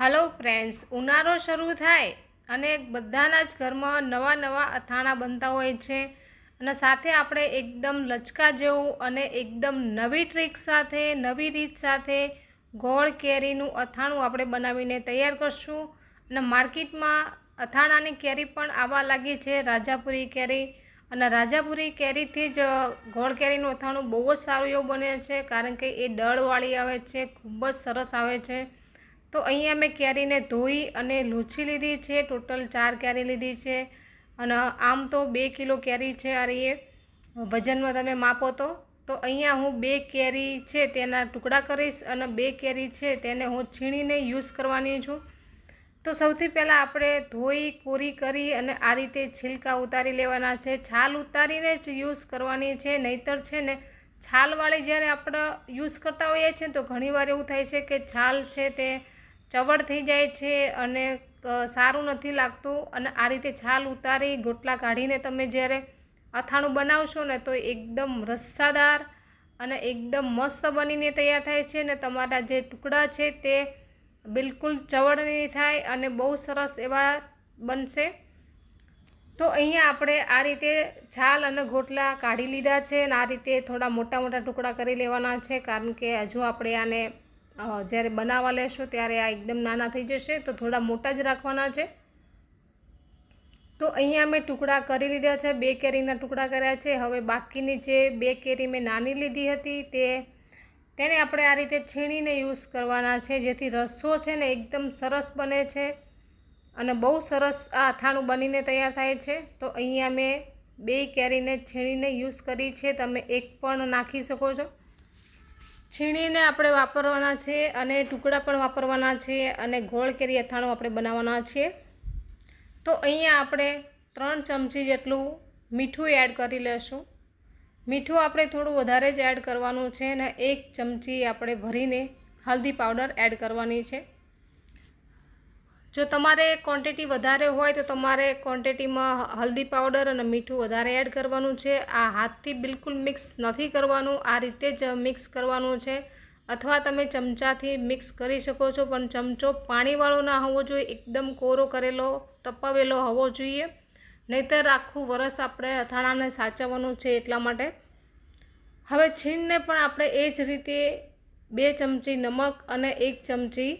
Hello friends ઉનાળો શરૂ થાય અને બધાના જ ઘરમાં નવા નવા અથાણાં બનતા હોય છે. અને સાથે આપણે એકદમ લચકા જેવું અને એકદમ નવી ટ્રીક સાથે, નવી રીત સાથે ગોળ કેરીનું અથાણું આપણે બનાવીને તૈયાર કરશું. અને માર્કેટમાં અથાણાની કેરી પણ આવવા લાગી છે, રાજાપુરી કેરી. અને રાજાપુરી કેરીથી જ ગોળ કેરીનું અથાણું બહુ જ સારું એવું બને છે, કારણ કે એ દળવાળી આવે છે, ખૂબ જ સરસ આવે છે. તો અહીંયા મેં કેરીને ધોઈ અને લૂછી લીધી છે. ટોટલ ચાર કેરી લીધી છે અને આમ તો બે કિલો કેરી છે અરે એ વજનમાં તમે માપો તો. તો અહીંયા હું બે કેરી છે તેના ટુકડા કરીશ અને બે કેરી છે તેને હું છીણીને યુઝ કરવાની છું. તો સૌથી પહેલાં આપણે ધોઈ, કોરી કરી અને આ રીતે છિલકા ઉતારી લેવાના છે. છાલ ઉતારીને જ યુઝ કરવાની છે, નહીતર છે ને છાલવાળી જ્યારે આપણે યુઝ કરતા હોઈએ છીએ તો ઘણીવાર એવું થાય છે કે છાલ છે તે ચવડ થઈ જાય છે અને સારું નથી લાગતું અને આ રીતે છાલ ઉતારી, ગોટલા કાઢીને તમે જ્યારે અથાણું બનાવશો ને તો એકદમ રસ્સાદાર અને એકદમ મસ્ત બનીને તૈયાર થાય છે ને તમારા જે ટુકડા છે તે બિલકુલ ચવડ નહીં થાય અને બહુ સરસ એવા બનશે. તો અહીંયા આપણે આ રીતે છાલ અને ગોટલા કાઢી લીધા છે અને આ રીતે થોડા મોટા મોટા ટુકડા કરી લેવાના છે કારણ કે હજુ આપણે આને જ્યારે બનાવવા લેશો ત્યારે આ એકદમ નાના થઈ જશે, તો થોડા મોટા જ રાખવાના છે. તો અહીંયા મેં ટુકડા કરી લીધા છે, બે કેરીના ટુકડા કર્યા છે. હવે બાકીની જે બે કેરી મેં નાની લીધી હતી તે તેને આપણે આ રીતે છીણીને યુઝ કરવાના છે, જેથી રસો છે ને એકદમ સરસ બને છે અને બહુ સરસ આ અથાણું બનીને તૈયાર થાય છે. તો અહીંયા મેં બે કેરીને છીણીને યુઝ કરી છે, તમે એક પણ નાખી શકો છો. છીણીને આપણે વાપરવાના છે અને ટુકડા પણ વાપરવાના છે અને ગોળ કેરી અથાણું આપણે બનાવવાના છીએ. તો અહીંયા આપણે ત્રણ ચમચી જેટલું મીઠું એડ કરી લેશું. મીઠું આપણે થોડું વધારે જ એડ કરવાનું છે અને એક ચમચી આપણે ભરીને હલ્દી પાવડર એડ કરવાની છે. જો તમારે ક્વોન્ટિટી વધારે હોય તો તમારે ક્વોન્ટિટીમાં હલ્દી પાવડર અને મીઠું વધારે એડ કરવાનું છે. આ હાથથી બિલકુલ મિક્સ નથી કરવાનું. આ રીતે જ મિક્સ કરવાનું છે. અથવા તમે ચમચાથી મિક્સ કરી શકો છો, પણ ચમચો પાણીવાળો ના હોવો જોઈએ. એકદમ કોરો કરેલો, તપાવેલો હોવો જોઈએ. નહીંતર આખું વરસ આપણે અથાણાને સાચવવાનું છે એટલા માટે. હવે છીણને પણ આપણે એ જ રીતે બે ચમચી નમક અને એક ચમચી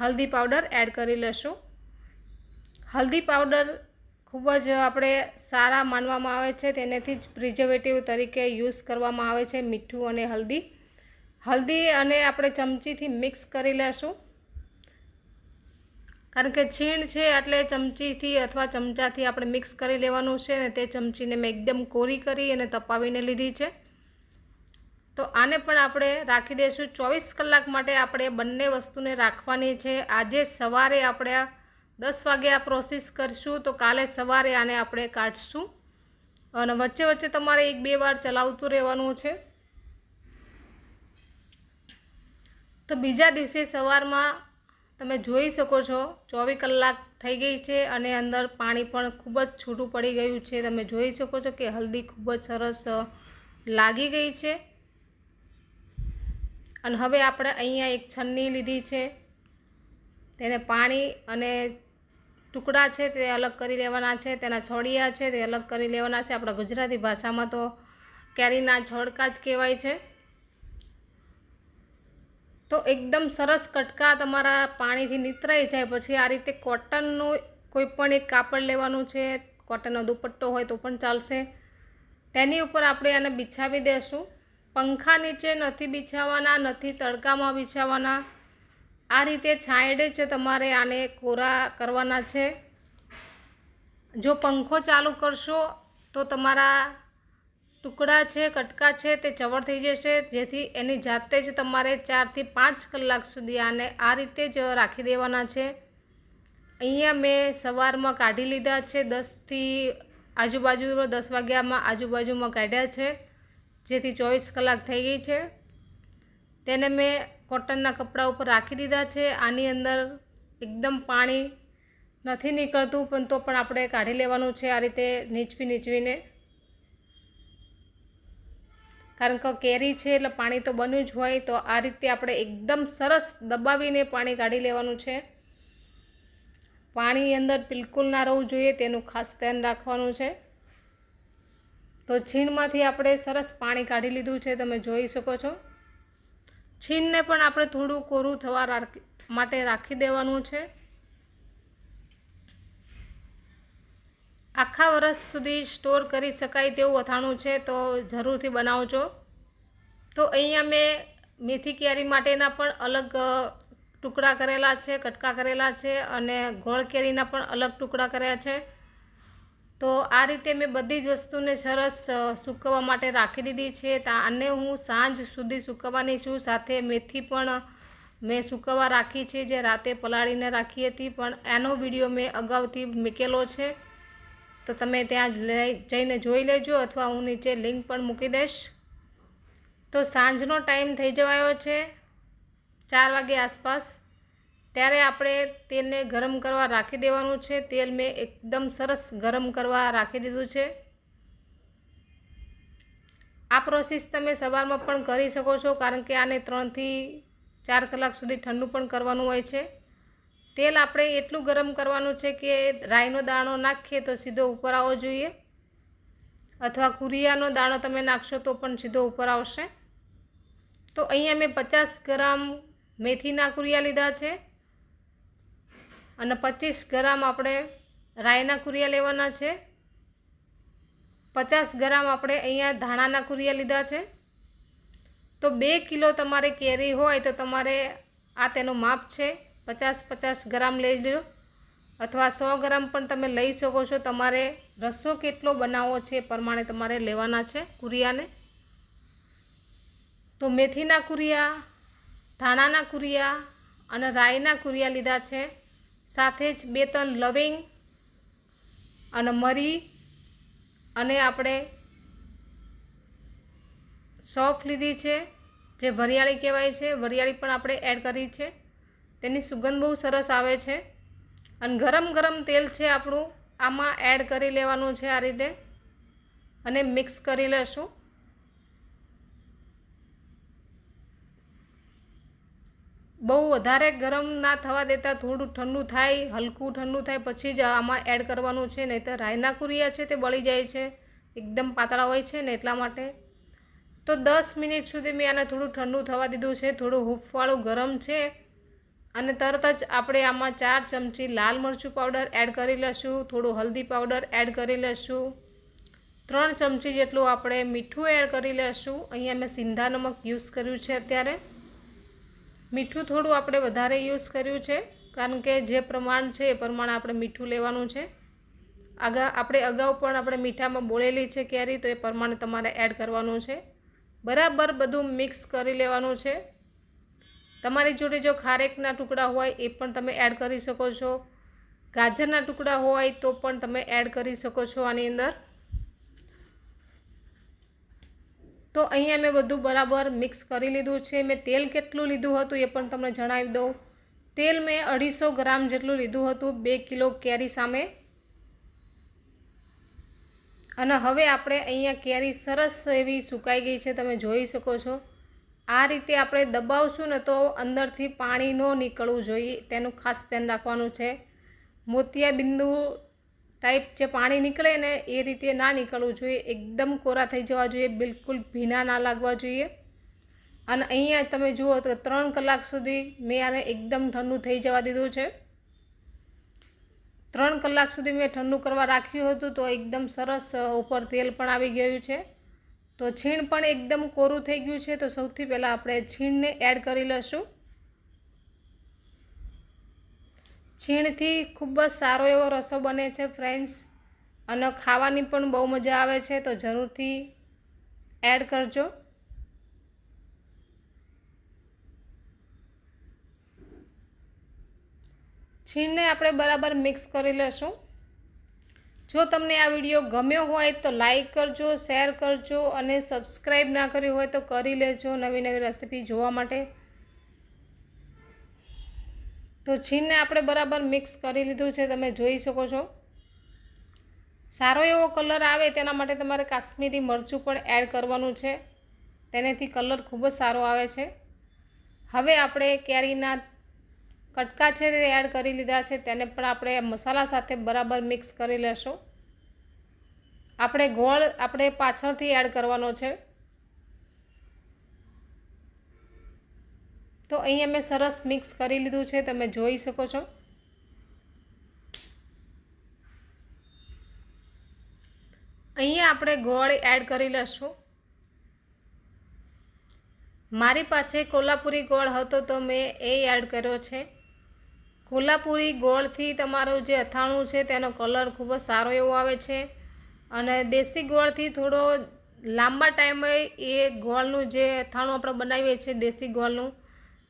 હલ્દી પાવડર એડ કરી લેશું. હલ્દી પાવડર ખૂબ જ આપણે સારા માનવામાં આવે છે, તેનેથી જ પ્રિઝર્વેટિવ તરીકે યુઝ કરવામાં આવે છે મીઠું અને હલ્દી. હલ્દી અને આપણે ચમચીથી મિક્સ કરી લેશું. કારણ કે છીણ છે એટલે ચમચીથી અથવા ચમચાથી આપણે મિક્સ કરી લેવાનું છે ને તે ચમચીને મેં એકદમ કોરી કરી અને તપાવીને લીધી છે. તો આને પણ આપણે રાખી દઈશું. ચોવીસ કલાક માટે આપણે બંને વસ્તુને રાખવાની છે. આજે સવારે આપણે દસ વાગે આ પ્રોસેસ કરીશું. તો કાલે સવારે આને આપણે કાઢશું. અને વચ્ચે વચ્ચે તમારે એક બે વાર ચલાવતું રહેવાનું છે. તો બીજા દિવસે સવારમાં તમે જોઈ શકો છો, ચોવીસ કલાક થઈ ગઈ છે અને અંદર પાણી પણ ખૂબ જ છૂટું પડી ગયું છે. તમે જોઈ શકો છો કે હલ્દી ખૂબ જ સરસ લાગી ગઈ છે. અને હવે આપણે અહીંયા એક છન્ની લીધી છે. તેને પાણી અને ટુકડા છે તે અલગ કરી લેવાના છે. તેના છોડિયા છે તે અલગ કરી લેવાના છે. આપણા ગુજરાતી ભાષામાં તો કેરીના છોડકા જ કહેવાય છે. તો એકદમ સરસ કટકા તમારા પાણીથી નીતરાઈ જાય. પછી આ રીતે કોટનનું કોઈ પણ એક કાપડ લેવાનું છે, કોટનનો દુપટ્ટો હોય તો પણ ચાલશે. તેની ઉપર આપણે આને બિછાવી દેશું. પંખા નીચે નથી બિછાવવાના નથી તડકામાં બિછાવવાના આ રીતે છાંયડે જ તમારે આને કોરા કરવાના છે. જો પંખો ચાલુ કરશો તો તમારા ટુકડા છે, કટકા છે તે ચવડ થઈ જશે. જેથી એની જાતે જ તમારે ચારથી પાંચ કલાક સુધી આને આ રીતે જ રાખી દેવાના છે. અહીંયા મેં સવારમાં કાઢી લીધા છે, દસથી આજુબાજુ દસ વાગ્યામાં આજુબાજુમાં કાઢ્યા છે. જેથી ચોવીસ કલાક થઈ ગઈ છે. તેને મેં કોટનના કપડા ઉપર રાખી દીધા છે. આની અંદર એકદમ પાણી નથી નીકળતું, પણ તો પણ આપણે કાઢી લેવાનું છે આ રીતે નીચવી નીચવીને. કારણ કે કેરી છે એટલે પાણી તો બન્યું જ હોય, તો આ રીતે આપણે એકદમ સરસ દબાવીને પાણી કાઢી લેવાનું છે. પાણી અંદર બિલકુલ ના રહેવું જોઈએ, તેનું ખાસ ધ્યાન રાખવાનું છે. તો છીણમાંથી આપણે સરસ પાણી કાઢી લીધું છે, તમે જોઈ શકો છો. છીણને પણ આપણે થોડું કોરું થવા માટે રાખી દેવાનું છે. આખા વર્ષ સુધી સ્ટોર કરી શકાય તેવું અથાણું છે, તો જરૂરથી બનાવજો. તો અહીંયા મેં મેથી કેરી માટેના પણ અલગ ટુકડા કરેલા છે, કટકા કરેલા છે અને ગોળ કેરીના પણ અલગ ટુકડા કર્યા છે. તો આ રીતે મેં બધી જ વસ્તુને સરસ સૂકવવા માટે રાખી દીધી છે. આને હું સાંજ સુધી સૂકવવાની છું. સાથે મેથી પણ મેં સૂકવવા રાખી છે, જે રાતે પલાળીને રાખી હતી. પણ એનો વીડિયો મેં અગાઉથી મૂકેલો છે. તો તમે ત્યાં લઈ જઈને જોઈ લેજો અથવા હું નીચે લિંક પણ મૂકી દઈશ. તો સાંજનો ટાઈમ થઈ જવાયો છે. ચાર વાગે આસપાસ. ત્યારે આપણે તેલને ગરમ કરવા રાખી દેવાનું છે. તેલ મેં એકદમ સરસ ગરમ કરવા રાખી દીધું છે. આ પ્રોસેસ તમે સવારમાં પણ કરી શકો છો, કારણ કે આને ત્રણથી ચાર કલાક સુધી ઠંડુ પણ કરવાનું હોય છે. તેલ આપણે એટલું ગરમ કરવાનું છે કે રાઈનો દાણો નાખીએ તો સીધો ઉપર આવવો જોઈએ. અથવા કુરિયાનો દાણો તમે નાખશો તો પણ સીધો ઉપર આવશે. તો અહીંયા મેં પચાસ ગ્રામ મેથીના કુરિયા લીધા છે. અને પચીસ ગ્રામ આપણે રાઈના કુરિયા લેવાના છે. પચાસ ગ્રામ આપણે અહીંયા ધાણાના કુરિયા લીધા છે. તો બે કિલો તમારે કેરી હોય તો તમારે આ તેનું માપ છે. પચાસ પચાસ ગ્રામ લઈ લો અથવા સો ગ્રામ પણ તમે લઈ શકો છો. તમારે રસો કેટલો બનાવવો છે એ પ્રમાણે તમારે લેવાના છે કુરિયાને. તો મેથીના કુરિયા, ધાણાના કુરિયા અને રાઈના કુરિયા લીધા છે. સાથે જ બે ત્રણ લવિંગ અને મરી અને આપણે સોફ લીધી છે, જે વરિયાળી કહેવાય છે. વરિયાળી પણ આપણે એડ કરી છે. તેની સુગંધ બહુ સરસ આવે છે. અને ગરમ ગરમ તેલ છે આપણું, આમાં એડ કરી લેવાનું છે આ રીતે. અને મિક્સ કરી લેશું. બહુ વધારે ગરમ ના થવા દેતા, થોડું ઠંડુ થાય, હલકું ઠંડુ થાય, પછી જ આમાં એડ કરવાનું છે નહીં તો રાયના કુરિયા છે તે બળી જાય છે, એકદમ પાતળા હોય છે ને એટલા માટે. તો દસ મિનિટ સુધી મેં આને થોડું ઠંડુ થવા દીધું છે, થોડું હૂફવાળું ગરમ છે, અને તરત જ આપણે આમાં ચાર ચમચી લાલ મરચું પાવડર એડ કરી લઈશું, થોડું હલ્દી પાવડર એડ કરી લઈશું, ત્રણ ચમચી જેટલું આપણે મીઠું એડ કરી લઈશું. અહીંયા મેં સિંધા નમક યુઝ કર્યું છે અત્યારે. મીઠું થોડું આપણે વધારે યુઝ કર્યું છે, કારણ કે જે પ્રમાણ છે એ પ્રમાણે આપણે મીઠું લેવાનું છે. આગા, આપણે અગાઉ પણ આપણે મીઠામાં બોળેલી છે કેરી, તો એ પ્રમાણે તમારે એડ કરવાનું છે. બરાબર બધું મિક્સ કરી લેવાનું છે. તમારી જોડે જો ખારેકના ટુકડા હોય એ પણ તમે એડ કરી શકો છો. ગાજરના ટુકડા હોય તો પણ તમે એડ કરી શકો છો આની અંદર. તો અહીંયા મેં બધું બરાબર મિક્સ કરી લીધું છે. મેં તેલ કેટલું લીધું હતું એ પણ તમને જણાવી દઉં. તેલ મેં અઢીસો ગ્રામ જેટલું લીધું હતું, બે કિલો કેરી સામે. અને હવે આપણે અહીંયા કેરી સરસ એવી સુકાઈ ગઈ છે, તમે જોઈ શકો છો. આ રીતે આપણે દબાવશું ને તો અંદરથી પાણી ન નીકળવું જોઈએ, તેનું ખાસ ધ્યાન રાખવાનું છે. મોતિયા બિંદુ ટાઈપ જે પાણી નીકળે ને એ રીતે ના નીકળવું જોઈએ. એકદમ કોરા થઈ જવા જોઈએ, બિલકુલ ભીના ના લાગવા જોઈએ. અને અહીંયા તમે જુઓ તો ત્રણ કલાક સુધી મેં આને એકદમ ઠંડુ થઈ જવા દીધું છે. ત્રણ કલાક સુધી મેં ઠંડુ કરવા રાખ્યું હતું તો એકદમ સરસ ઉપર તેલ પણ આવી ગયું છે. તો છીણ પણ એકદમ કોરું થઈ ગયું છે. તો સૌથી પહેલાં આપણે છીણને એડ કરી લઈશું. છીણથી ખૂબ જ સારો એવો રસો બને છે ફ્રેન્ડ્સ અને ખાવાની પણ બહુ મજા આવે છે, તો જરૂરથી એડ કરજો. છીણને આપણે બરાબર મિક્સ કરી લેશું. જો તમને આ વીડિયો ગમ્યો હોય તો લાઈક કરજો શેર કરજો અને સબસ્ક્રાઈબ ના કર્યું હોય તો કરી લેજો નવી નવી રેસીપી જોવા માટે. તો છીણને આપણે બરાબર મિક્સ કરી લીધું છે, તમે જોઈ શકો છો. સારો એવો કલર આવે તેના માટે તમારે કાશ્મીરી મરચું પણ એડ કરવાનું છે. તેનાથી કલર ખૂબ જ સારો આવે છે. હવે આપણે કેરીના કટકા છે તે એડ કરી લીધા છે, તેને પણ આપણે મસાલા સાથે બરાબર મિક્સ કરી લેશું. આપણે ગોળ આપણે પાછળથી એડ કરવાનો છે. તો અહીંયા મેં સરસ મિક્સ કરી લીધું છે, તમે જોઈ શકો છો. અહીંયા આપણે ગોળ એડ કરી લઈશું મારી પાસે કોલ્હાપુરી ગોળ હતો તો મેં એ એડ કર્યો છે. કોલ્હાપુરી ગોળથી તમારું જે અથાણું છે, તેનો કલર ખૂબ જ સારો એવો આવે છે. અને દેશી ગોળથી થોડો લાંબા ટાઈમે એ ગોળનું જે અથાણું આપણે બનાવીએ છીએ, દેશી ગોળનું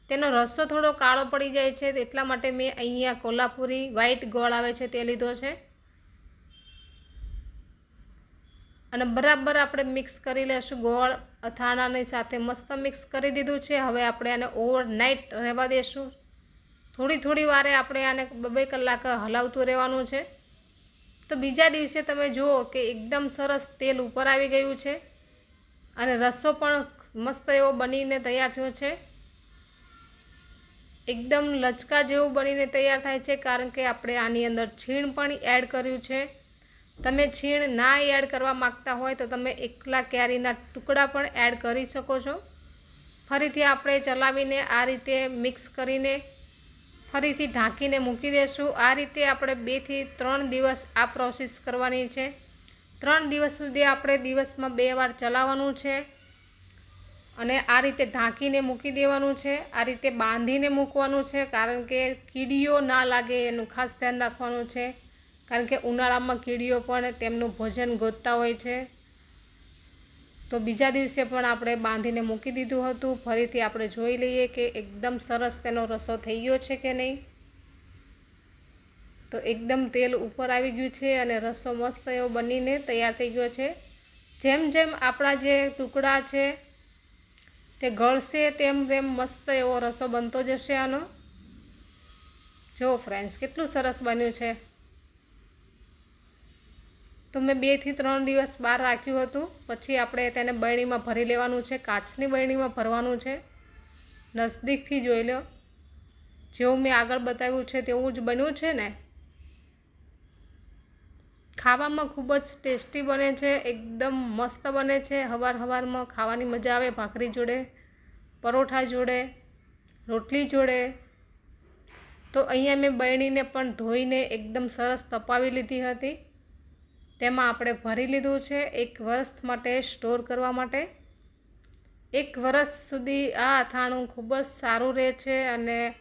તેનો રસ્સો થોડો કાળો પડી જાય છે, એટલા માટે મેં અહીંયા કોલ્હાપુરી વ્હાઈટ ગોળ આવે છે તે લીધો છે. અને બરાબર આપણે મિક્સ કરી લેશું ગોળ, અથાણાની સાથે મસ્ત મિક્સ કરી દીધું છે. હવે આપણે આને ઓવરનાઇટ રહેવા દઈશું થોડી થોડી વારે આપણે આને બે કલાક હલાવતું રહેવાનું છે. તો બીજા દિવસે તમે જુઓ કે એકદમ સરસ તેલ ઉપર આવી ગયું છે. અને રસો પણ મસ્ત એવો બનીને તૈયાર થયો છે. એકદમ લચકા જેવું બનીને તૈયાર થાય છે, કારણ કે આપણે આની અંદર છીણ પણ એડ કર્યું છે. તમે છીણ ના એડ કરવા માગતા હોય તો તમે એકલા કેરીના ટુકડા પણ એડ કરી શકો છો. ફરીથી આપણે ચલાવીને આ રીતે મિક્સ કરીને ફરીથી ઢાંકીને મૂકી દઈશું આ રીતે આપણે બેથી ત્રણ દિવસ આ પ્રોસેસ કરવાની છે. ત્રણ દિવસ સુધી આપણે દિવસમાં બે વાર ચલાવવાનું છે. અને આ રીતે ઢાંકીને મૂકી દેવાનું છે, આ રીતે બાંધીને મૂકવાનું છે, કારણ કે કીડીઓ ના લાગે એનું ખાસ ધ્યાન રાખવાનું છે, કારણ કે ઉનાળામાં કીડીઓ પણ તેમનું ભોજન ગોતતા હોય છે. તો બીજા દિવસે પણ આપણે બાંધીને મૂકી દીધું હતું. ફરીથી આપણે જોઈ લઈએ કે એકદમ સરસ તેનો રસો થઈ ગયો છે કે નહીં. તો એકદમ તેલ ઉપર આવી ગયું છે અને રસો મસ્ત એવો બનીને તૈયાર થઈ ગયો છે. જેમ જેમ આપણા જે ટુકડા છે તે ગળશે તેમ તેમ મસ્ત એવો રસો બનતો જશે આનો. જો ફ્રેન્ડ્સ કેટલું સરસ બન્યું છે. તો મેં બેથી ત્રણ દિવસ બહાર રાખ્યું હતું, પછી આપણે તેને બરણીમાં ભરી લેવાનું છે, કાચની બરણીમાં ભરવાનું છે. નજદીકથી જોઈ લો. જેવું મેં આગળ બતાવ્યું છે, તેવું જ બન્યું છે ને? ખાવામાં ખૂબ જ ટેસ્ટી બને છે, એકદમ મસ્ત બને છે. હવાર હવારમાં ખાવાની મજા આવે, ભાખરી જોડે, પરોઠા જોડે, રોટલી જોડે. તો અહીંયા મેં બહેણીને પણ ધોઈને એકદમ સરસ તપાવી લીધી હતી. તેમાં આપણે ભરી લીધું છે એક વર્ષ માટે સ્ટોર કરવા માટે. એક વર્ષ સુધી આ અથાણું ખૂબ જ સારું રહે છે અને